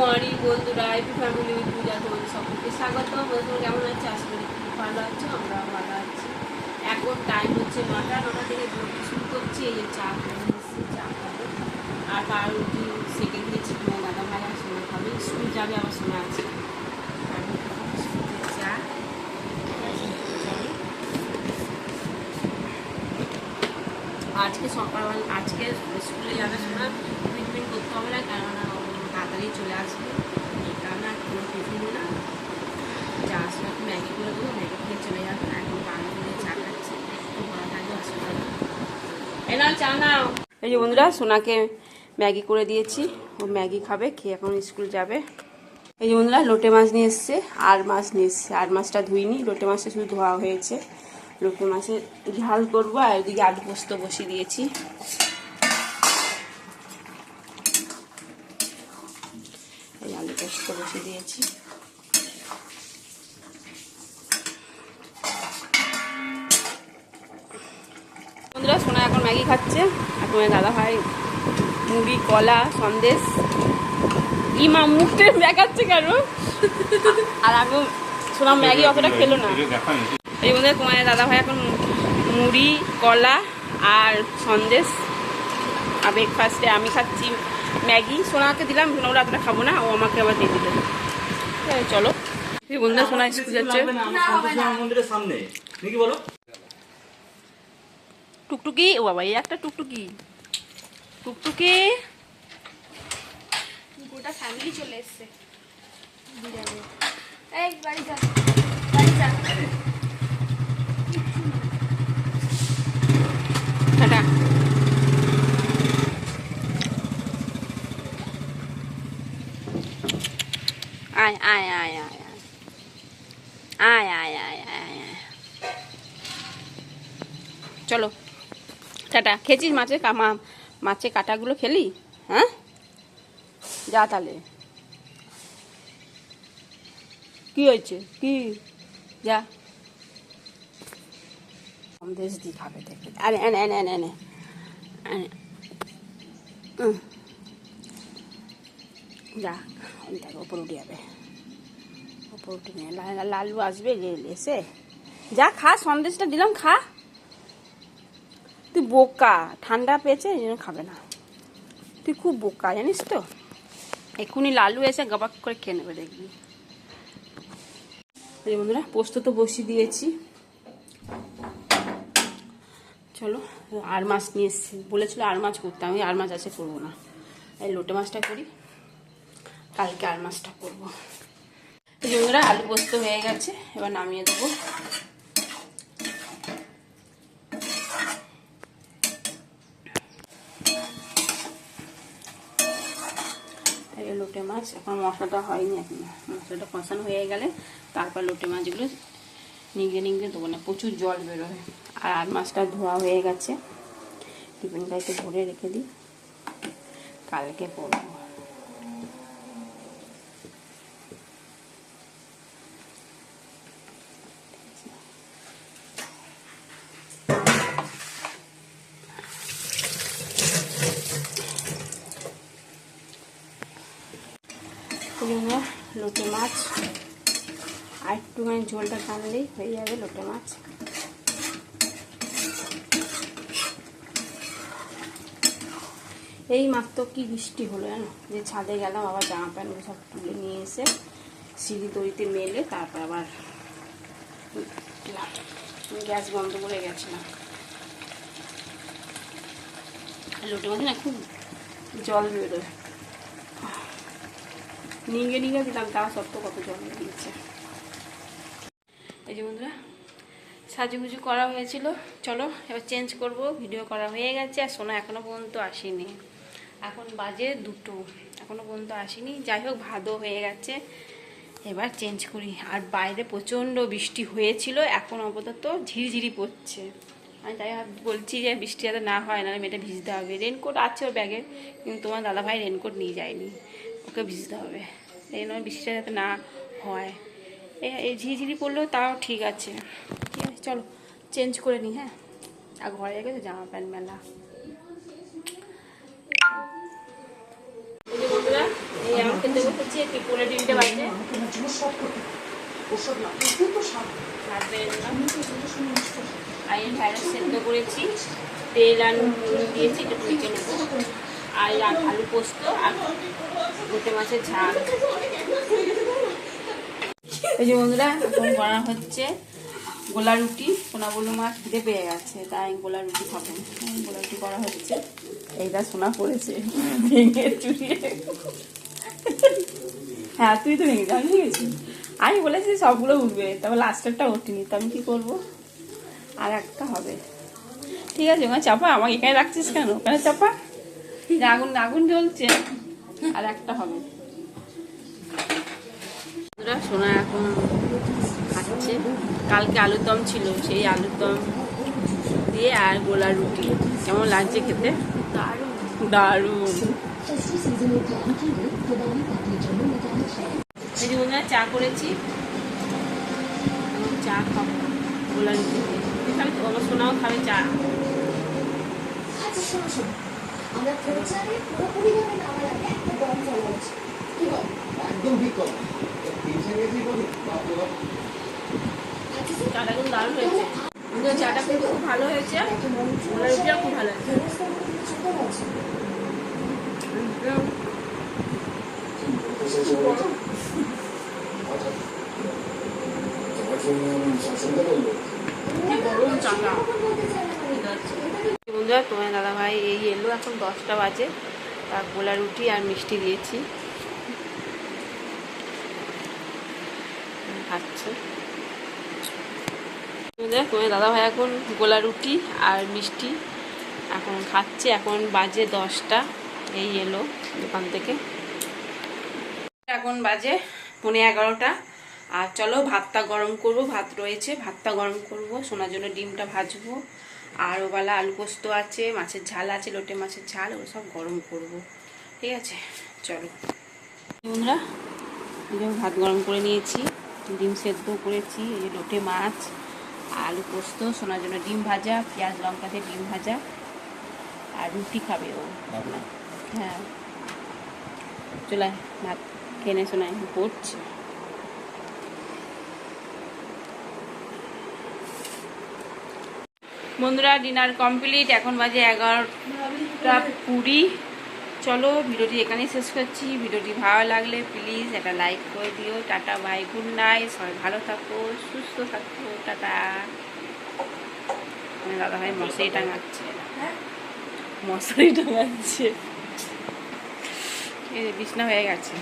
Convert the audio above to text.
Morning বন্ধুরা AP family with পূজা, তোমাদের সকলকে স্বাগত বন্ধুরা, কেমন আছে? আশা করি ভালো আছো আমরা ভালো আছি। এখন টাইম হচ্ছে নটা নটা থেকে বলতে শুরু করছি, এই চা এসেছি, চা খাব। আর পাউরুটি সেকেন্ড দিয়েছি, তোমার দাদা ভাই আর সোনা খাবে। স্কুল যাবে আমার সোনা আছে। স্কুলে চা। আজকে সকালবেলা, আজকে স্কুলে যাবে সোনা টিফিন করতে হবে না, কেননা ও চলে আসবে। কারণে আর কোনো টিফিন না। যা আসলে একটু ম্যাগি করে দেবো, ম্যাগি খেয়ে চলে যাবে। এখন পানি দিয়ে চা খাচ্ছে, একটু ভালো থাকবে অসুবিধা নেই চা নাও। এই যে বন্ধুরা, সোনাকে ম্যাগি করে দিয়েছি। ও ম্যাগি খাবে, খেয়ে এখন স্কুল যাবে। এই যে বন্ধুরা, লোটে মাছ নিয়ে এসছে, আর মাছ নিয়ে এসছে। আর মাছটা ধুইনি, লোটে মাছটা শুধু ধোয়া হয়েছে। লোটে মাছের ঝাল করব, আর ওদিকে আলু পোস্ত বসিয়ে দিয়েছি এই আলু পোস্ত বসিয়ে দিয়েছি। বন্ধুরা, সোনা এখন ম্যাগি খাচ্ছে। তোমার দাদা ভাই মুড়ি, কলা, সন্দেশ। ইমা মুখটা দেখাচ্ছে কেন? আর আমি সোনা ম্যাগি অতটা খেলো না। এই বন্ধুরা, তোমার দাদা ভাই এখন মুড়ি, কলা আর সন্দেশ। আর ব্রেকফাস্টে আমি খাচ্ছি ম্যাগি সোনাকে দিলাম ওরা এতটা খাব না ও আমাকে আবার দিয়ে দিল ঠিক চলো। বন্ধুরা সোনা স্কুল যাচ্ছে। মন্দিরের সামনে। নাকি বলো? টুকটুকি? ও বাবা এই একটা টুকটুকি। টুকটুকি। গোটা ফ্যামিলি চলে এসছে। এই বাড়ি যা। বাড়ি যা টাটা আয় আয় আয় আয় আয় আয় আয় আয় আয় চলো। টাটা। খেয়েছিস মাছের কামা মাছের কাটাগুলো খেলি? হ্যাঁ? যা তাহলে। কি হয়েছে? কি? যা। সন্দেশ দি খাবে দেখে আরে, এনে এনে এনে এনে। যা, আমি তাকে ওপর উঠে যাবে। ওপর উঠে নিয়ে লালু আসবে এসে। যা খা, সন্দেশটা দিলাম, খা। তুই বোকা, ঠান্ডা পেয়েছে, এই জন্য খাবে না। তুই খুব বোকা, জানিস তো? এক্ষুনি লালু এসে গবাক করে খেয়ে নেবে, দেখবি। বন্ধুরা, পোস্ত তো বসিয়ে দিয়েছি। চলো, আর মাছ নিয়ে এসেছি। বলেছিল আর মাছ করতে, আমি আর মাছ আছে করব না। এই লোটে মাছটা করি। কালকে আর মাছটা করব। বন্ধুরা, আলু পোস্ত হয়ে গেছে, এবার নামিয়ে দেবো। লোটে মাছ, এখন মশলাটা হয়নি এখন। মশলাটা কষানো হয়ে গেলে তারপর লোটে মাছগুলো নিংড়ে নিংড়ে দেবো, না, প্রচুর জল বেরোয়। আর আর মাছটা ধোয়া হয়ে গেছে। টিফিনটা একটু ভরে রেখে দিই। কালকে করব। পুরনো লোটে মাছ। আর একটুখানি ঝোলটা টানলেই হয়ে যাবে লোটে মাছ। এই মাত্র কি বৃষ্টি হলো জানো? যে ছাদে গেলাম, আবার জামা প্যান্ট সব তুলে নিয়ে এসে সিঁড়ি দড়িতে মেলে, তারপর আবার গ্যাস বন্ধ করে গেছিলাম। লোটে মাছ না খুব জল বেরোয়। নিঙ্গে নিঙ্গে দিলাম তা সত্ত্বেও কত জল দিয়েছে। এই যে বন্ধুরা, সাজুগুজু করা হয়েছিল। চলো, এবার চেঞ্জ করব ভিডিও করা হয়ে গেছে, আর সোনা এখনও পর্যন্ত আসেনি। এখন বাজে দুটো, এখনও পর্যন্ত আসেনি। যাই হোক ভাদও হয়ে গেছে। এবার চেঞ্জ করি। আর বাইরে প্রচণ্ড বৃষ্টি হয়েছিল, এখন আপাতত ঝিরিঝিরি পড়ছে। আমি তাই বলছি যে বৃষ্টি যাতে না হয় না মেয়েটা ভিজতে হবে। রেনকোট আছে ওর ব্যাগে কিন্তু তোমার দাদাভাই রেনকোট নিয়ে যায়নি। ওকে ভিজতে হবে। এই নয় বৃষ্টিটা যাতে না হয়। এই ঝিরিঝিরি পড়লেও তাও ঠিক আছে। ঠিক আছে, চলো চেঞ্জ করে নিই হ্যাঁ? আর ঘরে গেছে জামা প্যান্ট মেলা। আইন ভাইরাস সেদ্ধ করেছি। তেল আর নুন দিয়েছি একটু মেখে নেব। আর আলু পোস্ত আর গোটে মাছের ঝাল। এই যে বন্ধুরা, এখন করা হচ্ছে গোলা রুটি, সোনা বলু মাছ খিদে পেয়ে গেছে, তাই গোলা রুটি খাব। গোলা রুটি করা হচ্ছে। এইটা সোনা পড়েছে, ভেঙে চুরিয়ে। হ্যাঁ তুই তো ভেঙে আমি ভেঙেছি আমি বলেছি সবগুলো উঠবে তবে লাস্টেরটা ওঠেনি, তো আমি কি করব? আর একটা হবে। ঠিক আছে ওখানে চাপা, আমাকে এখানে রাখছিস কেন? ওখানে চাপা? আগুন আগুন জ্বলছে। আর একটা হবে। সোনা এখন খাচ্ছে। কালকে আলুর দম ছিল, সেই আলুর দম দিয়ে আর গোলা রুটি। কেমন লাগছে খেতে? দারুণ। বন্ধুরা, চা করেছি। চা খাব গোলা রুটি খাবি সোনাও খাবে চা। আচ্ছা আমরা প্রচারে পুরোপুরিভাবে নামার আগে একটা দম ফলো আছে। কি বল? একদম ঠিক কথা। তিনশো কেজি বলি বাপরে বাপ আচ্ছা চাটা কিন্তু দারুণ হয়েছে। চাটা কিন্তু খুব ভালো হয়েছে। রুটিও খুব ভালো হয়েছে। কি গরম চাটা বন্ধুরা, তোমার দাদা ভাই এই এলো এখন দশটা বাজে। তা গোলা রুটি আর মিষ্টি দিয়েছি। খাচ্ছে। তোমার দাদা ভাই এখন গোলা রুটি আর মিষ্টি এখন খাচ্ছে। এখন বাজে দশটা। এই এলো দোকান থেকে। এখন বাজে পৌনে এগারোটা। আর চলো ভাতটা গরম করব। ভাত রয়েছে, ভাতটা গরম করব। সোনার জন্য ডিমটা ভাজবো। আর ওবেলা আলু পোস্ত আছে মাছের ঝাল আছে লোটে মাছের ঝাল ওগুলো সব গরম করব। ঠিক আছে? চলো। বন্ধুরা এই ভাত গরম করে নিয়েছি ডিম সেদ্ধ করেছি এই যে লোটে মাছ আলু পোস্ত সোনার জন্য ডিম ভাজা পেঁয়াজ লঙ্কা দিয়ে ডিম ভাজা আর রুটি খাবে ও। হ্যাঁ। চলে ভাত খেয়ে নে শোনায় পড়ছে বন্ধুরা ডিনার কমপ্লিট এখন বাজে এগারোটা কুড়ি। চলো, ভিডিওটি এখানেই শেষ করছি। ভিডিওটি ভালো লাগলে প্লিজ একটা লাইক করে দিও। টাটা বাই গুড নাইট সবাই ভালো থাকো, সুস্থ থাকো। টাটা। দাদা ভাই মশারি টাঙাচ্ছে। মশারি টাঙাচ্ছে। বিছনা হয়ে গেছে।